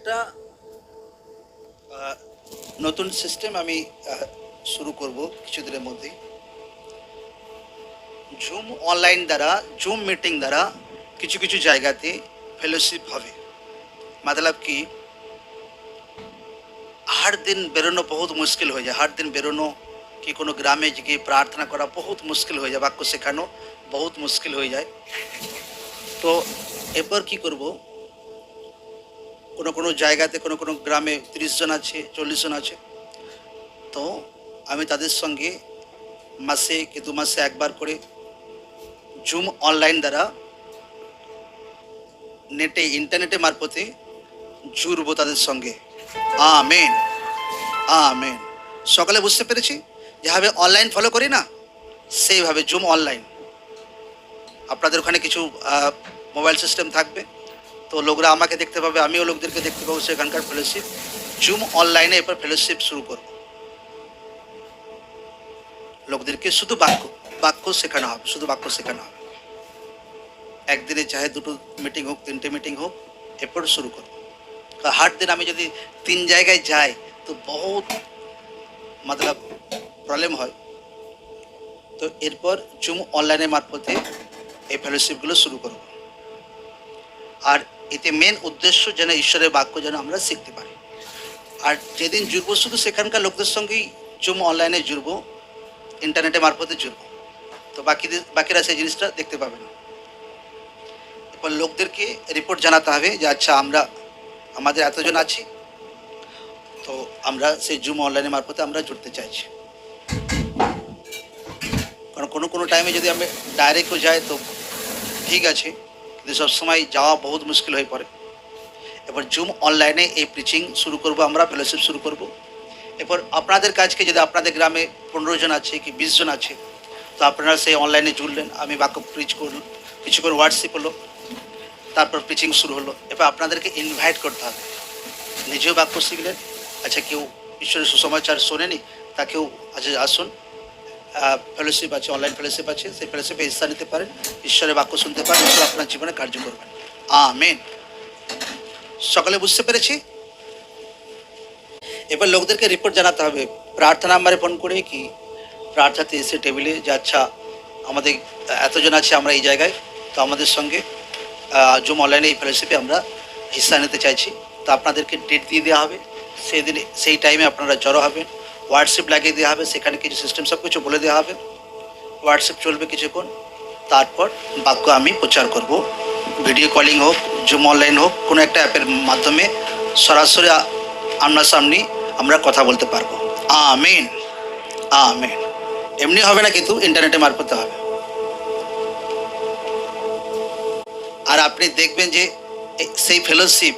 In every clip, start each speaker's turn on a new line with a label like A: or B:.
A: একটা আহ, নতুন সিস্টেম আমি আহ, শুরু করব কিছুদিনের মধ্যেই জুম অনলাইন দ্বারা জুম মিটিং দ্বারা কিছু কিছু জায়গাতে ফেলোশিপ হবে मतलब कि हर दिन বেরোনো বহুত মুশকিল হয়ে যায় हर दिन বেরোনো কি কোনো গ্রামে গিয়ে প্রার্থনা করা বহুত মুশকিল হয়ে যায় বাক্য শেখানো বহুত মুশকিল হয়ে যায় তো এরপর কি করব কোনো কোনো জায়গাতে কোনো কোনো গ্রামে তিরিশ জন আছে, চল্লিশ জন আছে। তো আমি তাদের সঙ্গে মাসে কি দু মাসে একবার করে জুম অনলাইন দ্বারা নেটে ইন্টারনেটে মারফতে জুড়বো তাদের সঙ্গে। আমেন আমেন। সকালে বুঝতে পেরেছি? যেভাবে অনলাইন ফলো করি না, সেইভাবে জুম অনলাইন আপনাদের ওখানে কিছু মোবাইল সিস্টেম থাকবে। তো লোকরা আমাকে দেখতে পাবে, আমিও লোকদেরকে দেখতে পাবো সেখানকার ফেলোশিপ জুম অনলাইনে এরপর ফেলোশিপ শুরু করব। লোকদেরকে শুধু বাক্য বাক্য শেখানো হবে, শুধু বাক্য শেখানো হবে। একদিনে চাহে দুটো মিটিং হোক, তিনটে মিটিং হোক, এরপর শুরু করব। হাট দিন আমি যদি তিন জায়গায় যাই, তো বহুত মতলব প্রবলেম হয়। তো এরপর জুম অনলাইনের মারফতে এই ফেলোশিপগুলো শুরু করব। আর এতে মেন উদ্দেশ্য যেন ঈশ্বরের বাক্য যেন আমরা শিখতে পারি। আর যেদিন জুড়বো শুধু সেখানকার লোকদের সঙ্গেই জুম অনলাইনে জুড়বো ইন্টারনেটের মারফতে জুড়বো তো বাকিদের বাকিরা সেই জিনিসটা দেখতে পাবে না। এরপর লোকদেরকে রিপোর্ট জানাতে হবে যে আচ্ছা আমরা, আমাদের এতজন আছি, তো আমরা সেই জুম অনলাইনের মারফতে আমরা জুড়তে চাইছি। কারণ কোনো কোনো টাইমে যদি আমি ডাইরেক্টও যাই, তো ঠিক আছে। কিন্তু সবসময় যাওয়া বহুত মুশকিল হয়ে পড়ে। এবার জুম অনলাইনে এই প্রিচিং শুরু করব আমরা ফেলোশিপ শুরু করব। এরপর আপনাদের কাজকে যদি আপনাদের গ্রামে পনেরো জন আছে কি বিশ জন আছে, তো আপনারা সেই অনলাইনে জুড়লেন, আমি বাক্য প্রিচ করলাম কিছুক্ষণ হোয়াটসঅ্যাপ হলো, তারপর পিচিং শুরু হলো। এবার আপনাদেরকে ইনভাইট করতে হবে। নিজেও বাক্য শিখলেন আচ্ছা কেউ ঈশ্বরের সুসমাচার শোনেনি, তাকেও আচ্ছা আসুন। ফেলোশিপ আছে অনলাইন ফেলোশিপ আছে, সেই ফেলোশিপে হিস্সা নিতে পারেন, ঈশ্বরের বাক্য শুনতে পারেন, ঈশ্বর আপনার জীবনে কার্য করবেন। আমেন। সকালে বুঝতে পেরেছি? এবার লোকদেরকে রিপোর্ট জানাতে হবে। প্রার্থনা নাম্বারে ফোন করে কি? প্রার্থনাতে এসে টেবিলে যে আচ্ছা আমাদের এতজন আছে আমরা এই জায়গায়, তো আমাদের সঙ্গে জুম অনলাইনে এই ফেলোশিপে আমরা হিস্সা নিতে চাইছি। তো আপনাদেরকে ডেট দিয়ে দেওয়া হবে। সেই দিনে সেই টাইমে আপনারা জড়ো হবেন। হোয়াটসঅ্যাপ লাগিয়ে দেওয়া হবে, সেখানে কিছু সিস্টেম সব কিছু বলে দেওয়া হবে। হোয়াটসঅ্যাপ চলবে কিছুক্ষণ, তারপর বাক্য আমি প্রচার করব। ভিডিও কলিং হোক জুম অনলাইন হোক, কোনো একটা অ্যাপের মাধ্যমে সরাসরি সামনাসামনি আমরা কথা বলতে পারব। আমেন আমেন। এমনি হবে না কিন্তু ইন্টারনেটের মারফতে হবে। আর আপনি দেখবেন যে সেই ফেলোশিপ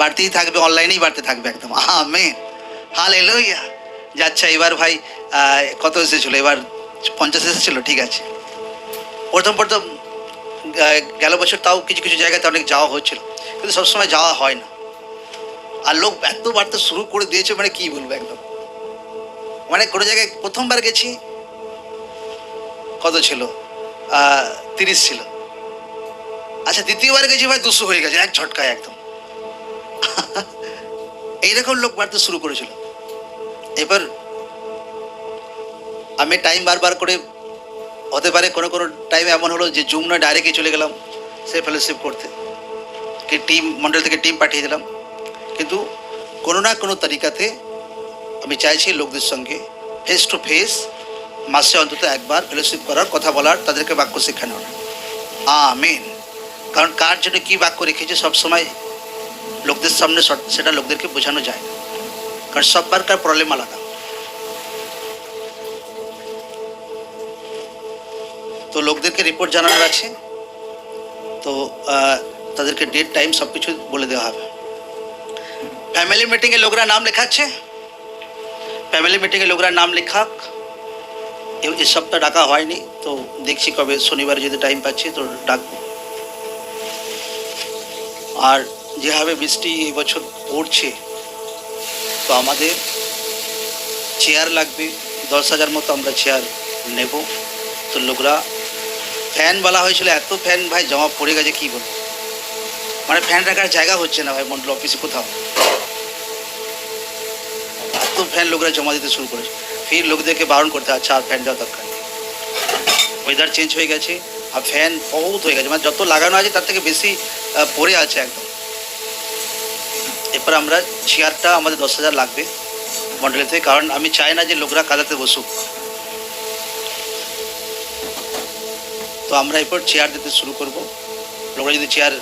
A: বাড়তেই থাকবে অনলাইনেই বাড়তে থাকবে একদম। আমেন। হাল এলোইয়া যাচ্ছে, এবার ভাই কত এসেছিল? এবার পঞ্চাশ এসেছিল, ঠিক আছে। প্রথম প্রথম গেল বছর তাও কিছু কিছু জায়গাতে অনেক যাওয়া হচ্ছিল কিন্তু সবসময় যাওয়া হয় না। আর লোক এত বাড়তে শুরু করে দিয়েছে মানে কী বলব একদম। মানে কোনো জায়গায় প্রথমবার গেছি, কত ছিল? তিরিশ ছিল। আচ্ছা দ্বিতীয়বার গেছি ভাই, দুশো হয়ে গেছে, এক ঝটকায় একদম। এইরকম লোক বাড়তে শুরু করেছিল। এবার আমি টাইম বারবার করে, হতে পারে কোনো কোনো টাইমে এমন হলো যে জুম নয় ডাইরেক্টই চলে গেলাম সে ফেলোশিপ করতে। কি টিম মন্ডল থেকে টিম পাঠিয়ে দিলাম। কিন্তু কোনো না কোনো তরিকাতে আমি চাইছি লোকদের সঙ্গে ফেস টু ফেস মাসে অন্তত একবার ফেলোশিপ করার কথা বলার, তাদেরকে বাক্য শেখানোর। আমেন। কারণ কার জন্য কী বাক্য রেখেছে সবসময় লোকদের সামনে সেটা লোকদেরকে বোঝানো যায় কারণ সববারকার প্রবলেম আলাদা। তো লোকদেরকে রিপোর্ট জানানোর আছে। তো তাদেরকে ডেট টাইম সব কিছু বলে দেওয়া হবে। ফ্যামিলি মিটিংয়ে লোকরা নাম লেখাচ্ছে। ফ্যামিলি মিটিংয়ে লোকরা নাম লেখাক। এ সপ্তাহ ডাকা হয়নি, তো দেখছি কবে শনিবার যদি টাইম পাচ্ছি তো ডাকবো। আর যেভাবে বৃষ্টি এবছর পড়ছে তো আমাদের চেয়ার লাগবে। দশ হাজার মতো আমরা চেয়ার নেব। তো লোকরা ফ্যান বলা হয়েছিল, এত ফ্যান ভাই জমা পড়ে গেছে, কী বলব? মানে ফ্যান রাখার জায়গা হচ্ছে না ভাই, মন্ডল অফিসে কোথাও। এত ফ্যান লোকরা জমা দিতে শুরু করেছে। ফির লোকদেরকে বারণ করতে আচ্ছা আর ফ্যান দেওয়া দরকার ওয়েদার চেঞ্জ হয়ে গেছে, আর ফ্যান বহুত হয়ে গেছে। মানে যত লাগানো আছে, তার থেকে বেশি পড়ে আছে একদম। এরপর আমরা চেয়ারটা আমাদের দশ হাজার লাগবে মন্ডলে থেকে, কারণ আমি চাই না যে লোকরা কাদাতে বসুক। তো আমরা এরপর চেয়ার দিতে শুরু করব। লোকরা যদি চেয়ার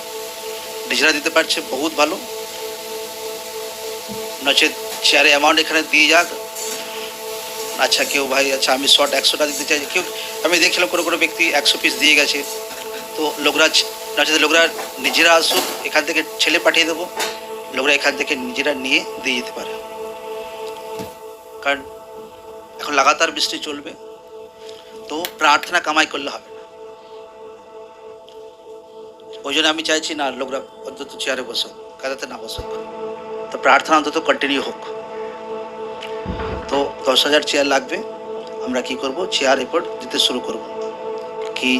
A: নিজেরা দিতে পারছে, বহুত ভালো। নচেত চেয়ারে অ্যামাউন্ট এখানে দিয়ে যাক। আচ্ছা কেউ ভাই আচ্ছা আমি শর্ট একশোটা দিতে চাই। কেউ, আমি দেখছিলাম কোনো কোনো ব্যক্তি একশো পিস দিয়ে গেছে। তো লোকরা, নচেত লোকরা নিজেরা আসুক, এখান থেকে ছেলে পাঠিয়ে দেবো। লোকরা এখান থেকে নিজেরা নিয়ে দিয়ে যেতে পারে। কারণ এখন লাগাতার বৃষ্টি চলবে, তো প্রার্থনা কামাই করলে হবে ওই জন্য আমি চাইছি না লোকরা অন্তত চেয়ারে বসো কাদাতে না বসুক। তো প্রার্থনা অন্তত কন্টিনিউ হোক। তো দশ হাজার চেয়ার লাগবে, আমরা কি করব? চেয়ার এরপর দিতে শুরু করব। কি?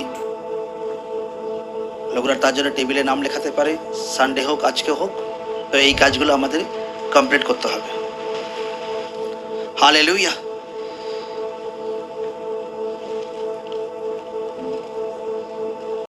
A: লোকরা তার জন্য টেবিলে নাম লেখাতে পারে সানডে হোক, আজকে হোক তো এই কাজগুলো আমাদের কমপ্লিট করতে হবে। হালেলুইয়া